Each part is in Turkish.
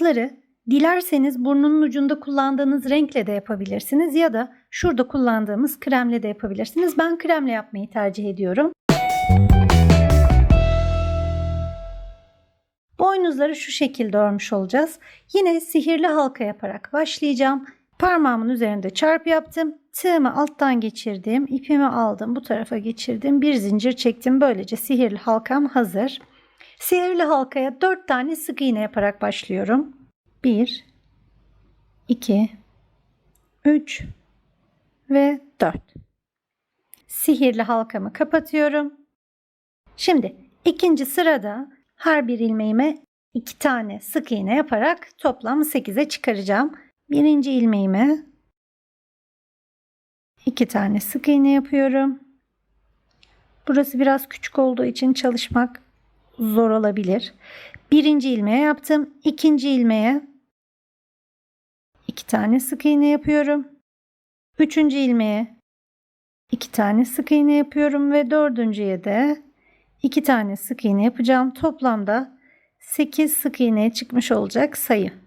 Boynuzları dilerseniz burnunun ucunda kullandığınız renkle de yapabilirsiniz ya da şurada kullandığımız kremle de yapabilirsiniz. Ben kremle yapmayı tercih ediyorum. Boynuzları şu şekilde örmüş olacağız. Yine sihirli halka yaparak başlayacağım. Parmağımın üzerinde çarpı yaptım. Tığımı alttan geçirdim. ipimi aldım. Bu tarafa geçirdim. Bir zincir çektim. Böylece sihirli halkam hazır. Sihirli halkaya 4 tane sık iğne yaparak başlıyorum. 1 2 3 ve 4. Sihirli halkamı kapatıyorum. Şimdi ikinci sırada her bir ilmeğime 2 tane sık iğne yaparak toplam 8'e çıkaracağım. Birinci ilmeğime 2 tane sık iğne yapıyorum. Burası biraz küçük olduğu için çalışmak zor olabilir. Birinci ilmeğe yaptım. İkinci ilmeğe iki tane sık iğne yapıyorum. Üçüncü ilmeğe iki tane sık iğne yapıyorum ve dördüncüye de iki tane sık iğne yapacağım. Toplamda 8 sık iğneye çıkmış olacak sayı.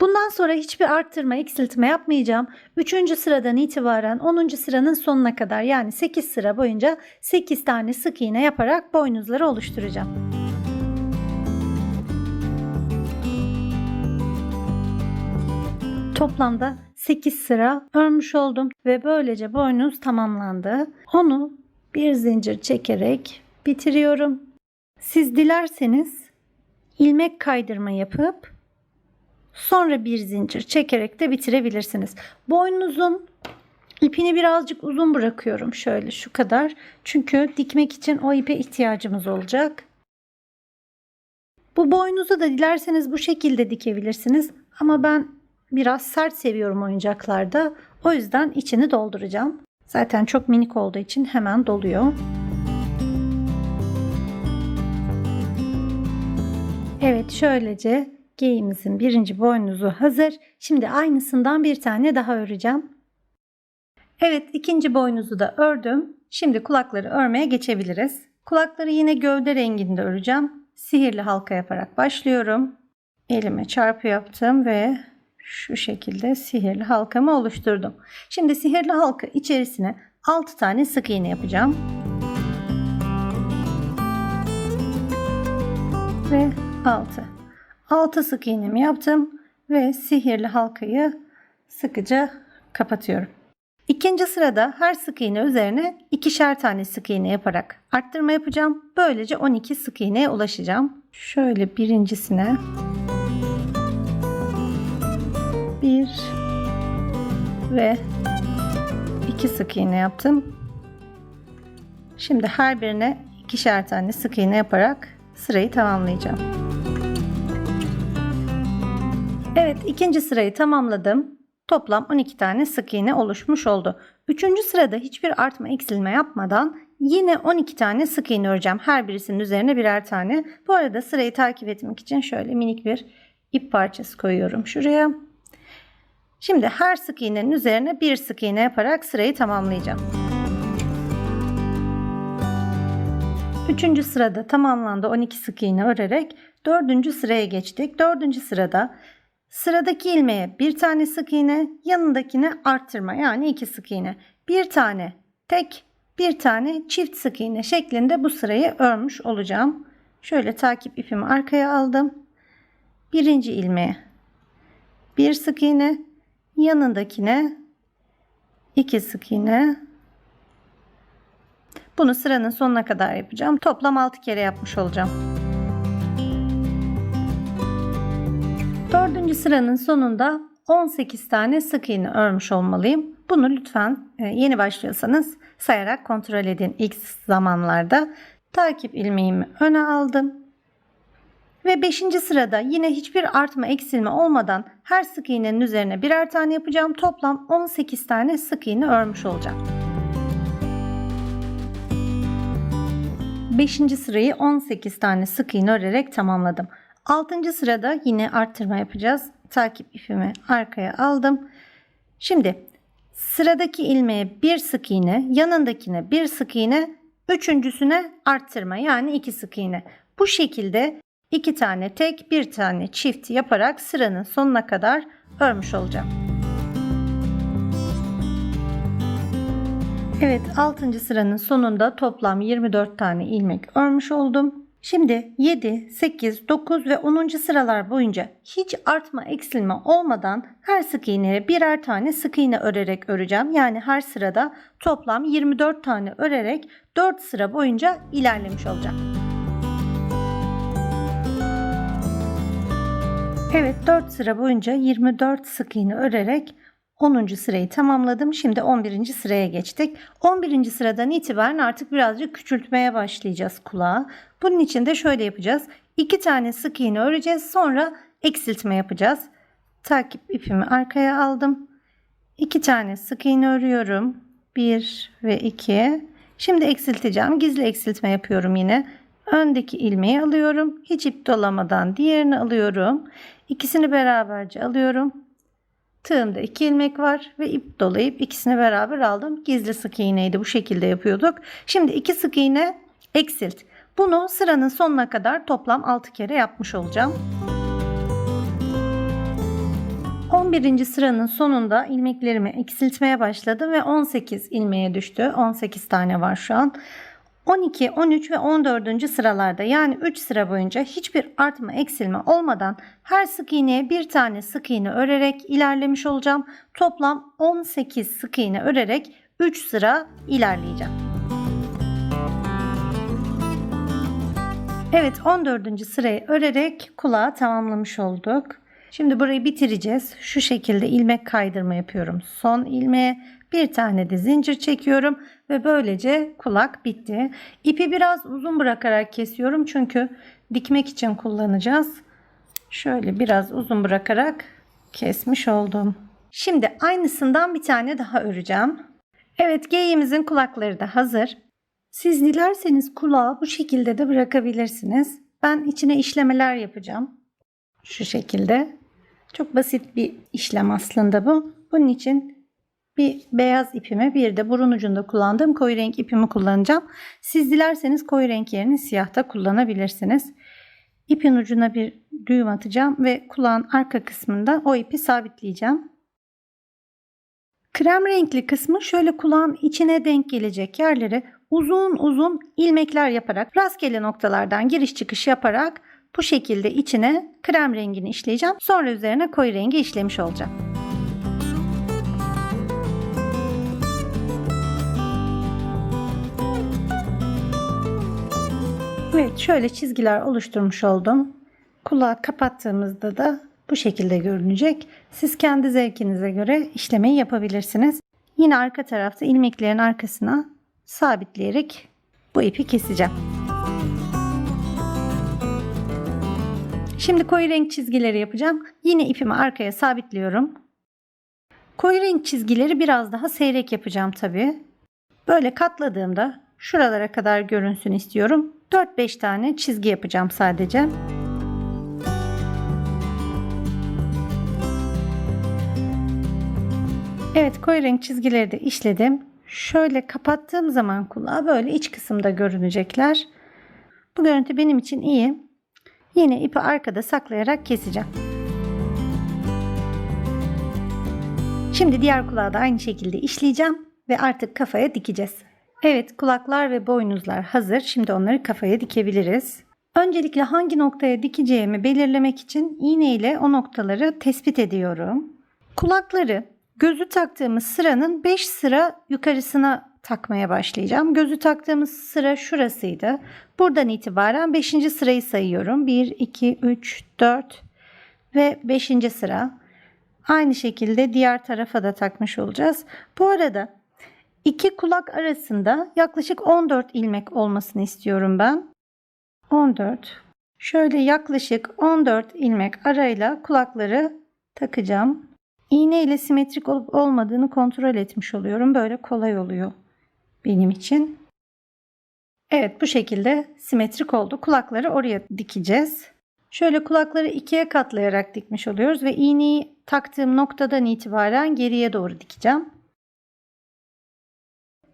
Bundan sonra hiçbir arttırma, eksiltme yapmayacağım. 3. sıradan itibaren 10. sıranın sonuna kadar yani 8 sıra boyunca 8 tane sık iğne yaparak boynuzları oluşturacağım. Toplamda 8 sıra örmüş oldum ve böylece boynuz tamamlandı. Onu bir zincir çekerek bitiriyorum. Siz dilerseniz ilmek kaydırma yapıp Sonra bir zincir çekerek de bitirebilirsiniz. Boynunuzun ipini birazcık uzun bırakıyorum. Şöyle şu kadar. Çünkü dikmek için o ipe ihtiyacımız olacak. Bu boynuzu da dilerseniz bu şekilde dikebilirsiniz. Ama ben biraz sert seviyorum oyuncaklarda. O yüzden içini dolduracağım. Zaten çok minik olduğu için hemen doluyor. Evet şöylece Geyiğimizin birinci boynuzu hazır. Şimdi aynısından bir tane daha öreceğim. Evet ikinci boynuzu da ördüm. Şimdi kulakları örmeye geçebiliriz. Kulakları yine gövde renginde öreceğim. Sihirli halka yaparak başlıyorum. Elime çarpı yaptım ve şu şekilde sihirli halkamı oluşturdum. Şimdi sihirli halka içerisine 6 tane sık iğne yapacağım. Ve 6. 6 sık iğnemi yaptım ve sihirli halkayı sıkıca kapatıyorum. İkinci sırada her sık iğne üzerine ikişer tane sık iğne yaparak arttırma yapacağım. Böylece 12 sık iğneye ulaşacağım. Şöyle birincisine bir ve iki sık iğne yaptım. Şimdi her birine ikişer tane sık iğne yaparak sırayı tamamlayacağım. Evet ikinci sırayı tamamladım. Toplam 12 tane sık iğne oluşmuş oldu. Üçüncü sırada hiçbir artma eksilme yapmadan yine 12 tane sık iğne öreceğim. Her birisinin üzerine birer tane. Bu arada sırayı takip etmek için şöyle minik bir ip parçası koyuyorum şuraya. Şimdi her sık iğnenin üzerine bir sık iğne yaparak sırayı tamamlayacağım. Üçüncü sırada tamamlandı 12 sık iğne örerek dördüncü sıraya geçtik. Dördüncü sırada Sıradaki ilmeğe bir tane sık iğne, yanındakine arttırma yani iki sık iğne. Bir tane tek, bir tane çift sık iğne şeklinde bu sırayı örmüş olacağım. Şöyle takip ipimi arkaya aldım. Birinci ilmeğe bir sık iğne, yanındakine iki sık iğne. Bunu sıranın sonuna kadar yapacağım. Toplam 6 kere yapmış olacağım. Dördüncü sıranın sonunda 18 tane sık iğne örmüş olmalıyım. Bunu lütfen e, yeni başlıyorsanız sayarak kontrol edin ilk zamanlarda. Takip ilmeğimi öne aldım. Ve 5. sırada yine hiçbir artma eksilme olmadan her sık iğnenin üzerine birer tane yapacağım. Toplam 18 tane sık iğne örmüş olacağım. 5. sırayı 18 tane sık iğne örerek tamamladım. Altıncı sırada yine arttırma yapacağız. Takip ipimi arkaya aldım. Şimdi sıradaki ilmeğe bir sık iğne, yanındakine bir sık iğne, üçüncüsüne arttırma yani iki sık iğne. Bu şekilde 2 tane tek, 1 tane çift yaparak sıranın sonuna kadar örmüş olacağım. Evet 6. sıranın sonunda toplam 24 tane ilmek örmüş oldum. Şimdi 7, 8, 9 ve 10. sıralar boyunca hiç artma eksilme olmadan her sık iğneye birer tane sık iğne örerek öreceğim. Yani her sırada toplam 24 tane örerek 4 sıra boyunca ilerlemiş olacağım. Evet 4 sıra boyunca 24 sık iğne örerek 10. sırayı tamamladım. Şimdi 11. sıraya geçtik. 11. sıradan itibaren artık birazcık küçültmeye başlayacağız kulağı. Bunun için de şöyle yapacağız. 2 tane sık iğne öreceğiz. Sonra eksiltme yapacağız. Takip ipimi arkaya aldım. 2 tane sık iğne örüyorum. 1 ve 2. Şimdi eksilteceğim. Gizli eksiltme yapıyorum yine. Öndeki ilmeği alıyorum. Hiç ip dolamadan diğerini alıyorum. İkisini beraberce alıyorum. Tığımda iki ilmek var ve ip dolayıp ikisini beraber aldım. Gizli sık iğneydi bu şekilde yapıyorduk. Şimdi iki sık iğne eksilt. Bunu sıranın sonuna kadar toplam 6 kere yapmış olacağım. 11. sıranın sonunda ilmeklerimi eksiltmeye başladım ve 18 ilmeğe düştü. 18 tane var şu an. 12, 13 ve 14. sıralarda yani 3 sıra boyunca hiçbir artma eksilme olmadan her sık iğneye bir tane sık iğne örerek ilerlemiş olacağım. Toplam 18 sık iğne örerek 3 sıra ilerleyeceğim. Evet 14. sırayı örerek kulağı tamamlamış olduk. Şimdi burayı bitireceğiz. Şu şekilde ilmek kaydırma yapıyorum. Son ilmeğe bir tane de zincir çekiyorum ve böylece kulak bitti. İpi biraz uzun bırakarak kesiyorum çünkü dikmek için kullanacağız. Şöyle biraz uzun bırakarak kesmiş oldum. Şimdi aynısından bir tane daha öreceğim. Evet geyiğimizin kulakları da hazır. Siz dilerseniz kulağı bu şekilde de bırakabilirsiniz. Ben içine işlemeler yapacağım. Şu şekilde. Çok basit bir işlem aslında bu. Bunun için bir beyaz ipimi bir de burun ucunda kullandığım koyu renk ipimi kullanacağım. Siz dilerseniz koyu renk yerini siyahta kullanabilirsiniz. İpin ucuna bir düğüm atacağım ve kulağın arka kısmında o ipi sabitleyeceğim. Krem renkli kısmı şöyle kulağın içine denk gelecek yerlere uzun uzun ilmekler yaparak rastgele noktalardan giriş çıkış yaparak bu şekilde içine krem rengini işleyeceğim. Sonra üzerine koyu rengi işlemiş olacağım. Evet şöyle çizgiler oluşturmuş oldum. Kulağı kapattığımızda da bu şekilde görünecek. Siz kendi zevkinize göre işlemeyi yapabilirsiniz. Yine arka tarafta ilmeklerin arkasına sabitleyerek bu ipi keseceğim. Şimdi koyu renk çizgileri yapacağım. Yine ipimi arkaya sabitliyorum. Koyu renk çizgileri biraz daha seyrek yapacağım tabi. Böyle katladığımda şuralara kadar görünsün istiyorum. 4-5 tane çizgi yapacağım sadece. Evet koyu renk çizgileri de işledim. Şöyle kapattığım zaman kulağı böyle iç kısımda görünecekler. Bu görüntü benim için iyi. Yine ipi arkada saklayarak keseceğim. Şimdi diğer kulağı da aynı şekilde işleyeceğim ve artık kafaya dikeceğiz. Evet kulaklar ve boynuzlar hazır. Şimdi onları kafaya dikebiliriz. Öncelikle hangi noktaya dikeceğimi belirlemek için iğne ile o noktaları tespit ediyorum. Kulakları gözü taktığımız sıranın 5 sıra yukarısına takmaya başlayacağım. Gözü taktığımız sıra şurasıydı. Buradan itibaren 5. sırayı sayıyorum. 1, 2, 3, 4 ve 5. sıra. Aynı şekilde diğer tarafa da takmış olacağız. Bu arada iki kulak arasında yaklaşık 14 ilmek olmasını istiyorum ben. 14. Şöyle yaklaşık 14 ilmek arayla kulakları takacağım. İğne ile simetrik olup olmadığını kontrol etmiş oluyorum. Böyle kolay oluyor benim için. Evet bu şekilde simetrik oldu. Kulakları oraya dikeceğiz. Şöyle kulakları ikiye katlayarak dikmiş oluyoruz ve iğneyi taktığım noktadan itibaren geriye doğru dikeceğim.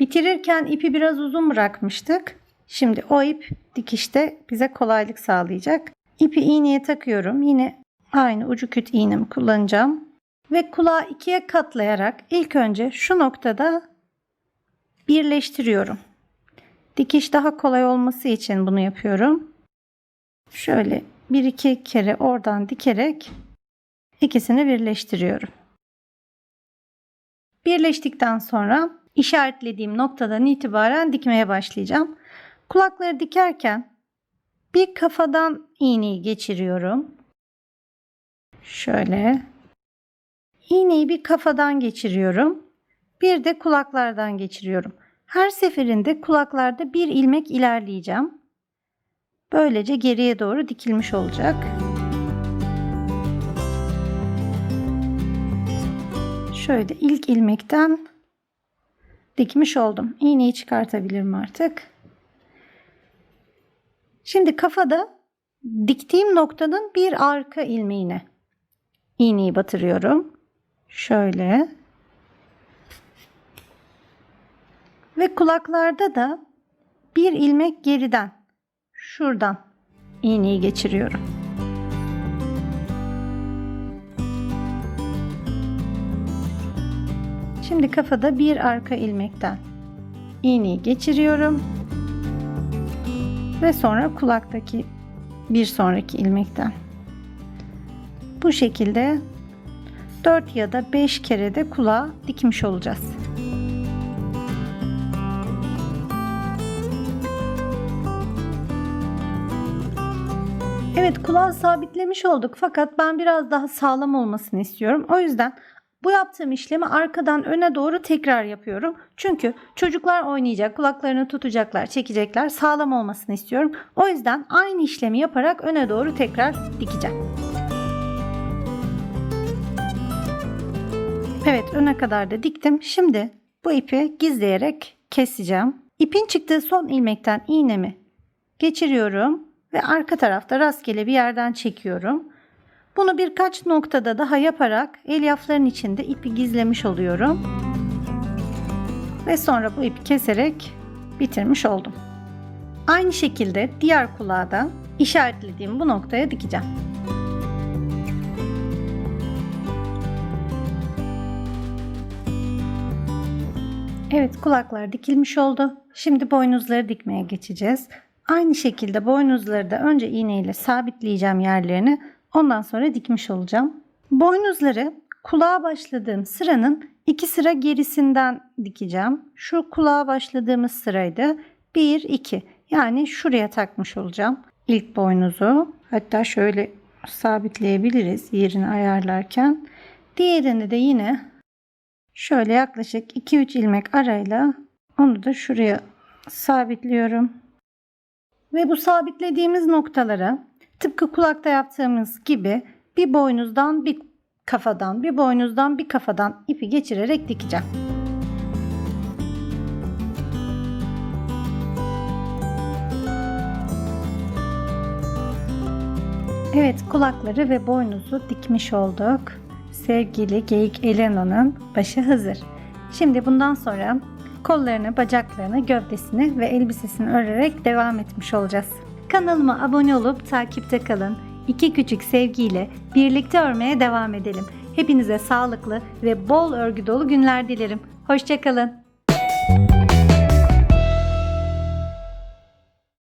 Bitirirken ipi biraz uzun bırakmıştık. Şimdi o ip dikişte bize kolaylık sağlayacak. İpi iğneye takıyorum. Yine aynı ucu küt iğnemi kullanacağım. Ve kulağı ikiye katlayarak ilk önce şu noktada birleştiriyorum. Dikiş daha kolay olması için bunu yapıyorum. Şöyle bir iki kere oradan dikerek ikisini birleştiriyorum. Birleştikten sonra işaretlediğim noktadan itibaren dikmeye başlayacağım. Kulakları dikerken bir kafadan iğneyi geçiriyorum. Şöyle. İğneyi bir kafadan geçiriyorum. Bir de kulaklardan geçiriyorum. Her seferinde kulaklarda bir ilmek ilerleyeceğim. Böylece geriye doğru dikilmiş olacak. Şöyle ilk ilmekten dikmiş oldum. İğneyi çıkartabilirim artık. Şimdi kafada diktiğim noktanın bir arka ilmeğine iğneyi batırıyorum. Şöyle. Ve kulaklarda da bir ilmek geriden şuradan iğneyi geçiriyorum. Şimdi kafada bir arka ilmekten iğneyi geçiriyorum. Ve sonra kulaktaki bir sonraki ilmekten. Bu şekilde 4 ya da 5 kere de kulağa dikmiş olacağız. Evet kulağı sabitlemiş olduk fakat ben biraz daha sağlam olmasını istiyorum. O yüzden bu yaptığım işlemi arkadan öne doğru tekrar yapıyorum. Çünkü çocuklar oynayacak, kulaklarını tutacaklar, çekecekler. Sağlam olmasını istiyorum. O yüzden aynı işlemi yaparak öne doğru tekrar dikeceğim. Evet öne kadar da diktim. Şimdi bu ipi gizleyerek keseceğim. İpin çıktığı son ilmekten iğnemi geçiriyorum ve arka tarafta rastgele bir yerden çekiyorum. Bunu birkaç noktada daha yaparak elyafların içinde ipi gizlemiş oluyorum. Ve sonra bu ipi keserek bitirmiş oldum. Aynı şekilde diğer kulağı da işaretlediğim bu noktaya dikeceğim. Evet kulaklar dikilmiş oldu. Şimdi boynuzları dikmeye geçeceğiz. Aynı şekilde boynuzları da önce iğneyle sabitleyeceğim yerlerini. Ondan sonra dikmiş olacağım. Boynuzları kulağa başladığım sıranın iki sıra gerisinden dikeceğim. Şu kulağa başladığımız sıraydı. 1 2. Yani şuraya takmış olacağım. İlk boynuzu. Hatta şöyle sabitleyebiliriz yerini ayarlarken. Diğerini de yine şöyle yaklaşık 2-3 ilmek arayla onu da şuraya sabitliyorum. Ve bu sabitlediğimiz noktalara tıpkı kulakta yaptığımız gibi bir boynuzdan bir kafadan, bir boynuzdan bir kafadan ipi geçirerek dikeceğim. Evet kulakları ve boynuzu dikmiş olduk. Sevgili Geyik Elena'nın başı hazır. Şimdi bundan sonra kollarını, bacaklarını, gövdesini ve elbisesini örerek devam etmiş olacağız. Kanalıma abone olup takipte kalın. İki küçük sevgiyle birlikte örmeye devam edelim. Hepinize sağlıklı ve bol örgü dolu günler dilerim. Hoşçakalın.